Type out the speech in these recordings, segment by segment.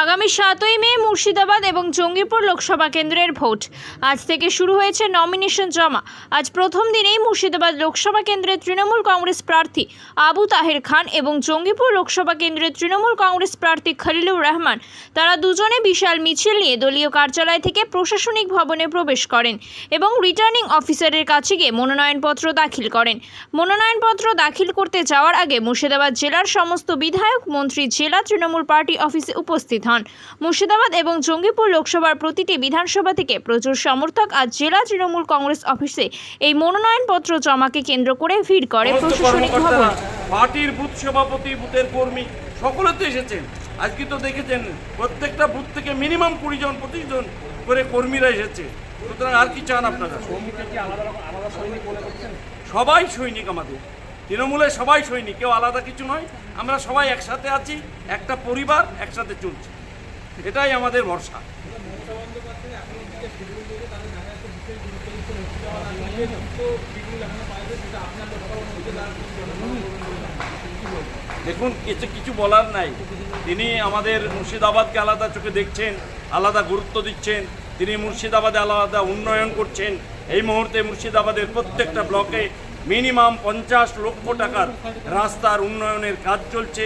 আগামী সাতই মে মুর্শিদাবাদ এবং জঙ্গিপুর লোকসভা কেন্দ্রের ভোট। আজ থেকে শুরু হয়েছে নমিনেশন জমা। আজ প্রথম দিনেই মুর্শিদাবাদ লোকসভা কেন্দ্রের তৃণমূল কংগ্রেস প্রার্থী আবু তাহের খান এবং জঙ্গিপুর লোকসভা কেন্দ্রের তৃণমূল কংগ্রেস প্রার্থী খলিলুর রহমান, তারা দুজনে বিশাল মিছিল নিয়ে দলীয় কার্যালয় থেকে প্রশাসনিক ভবনে প্রবেশ করেন এবং রিটার্নিং অফিসারের কাছে গিয়ে মনোনয়নপত্র দাখিল করেন। মনোনয়নপত্র দাখিল করতে যাওয়ার আগে মুর্শিদাবাদ জেলার সমস্ত বিধায়ক, মন্ত্রী, জেলা তৃণমূল পার্টি অফিসে উপস্থিত হন মুর্শিদাবাদ এবং জঙ্গিপুর লোকসভার প্রতিটি বিধানসভা থেকে প্রচুর সমর্থক আজ জেলা তৃণমূল কংগ্রেস অফিসে এই মনোনয়নপত্র জমাকে কেন্দ্র করে ভিড় করে প্রশাসনিক ভবন। পার্টির বুথ সভাপতি বুথের কর্মী সকলে তো এসেছেন। আজকে তো দেখেছেন প্রত্যেকটা বুথ থেকে মিনিমাম কুড়ি জন পঁচিশ জন করে কর্মীরা এসেছে। সুতরাং আর কি চান আপনারা? সবাই সৈনিক আমাদের। তৃণমূলের সবাই সৈনিক, কেউ আলাদা কিছু নয়। আমরা সবাই একসাথে আছি, একটা পরিবার একসাথে চলছে। এটাই আমাদের ভরসা। দেখুন, কিছু কিছু বলার নাই। তিনি আমাদের মুর্শিদাবাদকে আলাদা চোখে দেখছেন, আলাদা গুরুত্ব দিচ্ছেন। তিনি মুর্শিদাবাদে আলাদা উন্নয়ন করছেন। এই মুহূর্তে মুর্শিদাবাদের প্রত্যেকটা ব্লকে মিনিমাম পঞ্চাশ লক্ষ টাকার রাস্তার উন্নয়নের কাজ চলছে,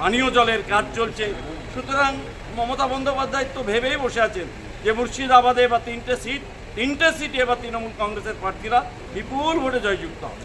পানীয় জলের কাজ চলছে। সুতরাং মমতা বন্দ্যোপাধ্যায় তো ভেবেই বসে আছেন যে মুর্শিদাবাদে বা তিনটে সিট, তিনটে সিটে এবার তৃণমূল কংগ্রেসের প্রার্থীরা বিপুল ভোটে জয়যুক্ত। হবে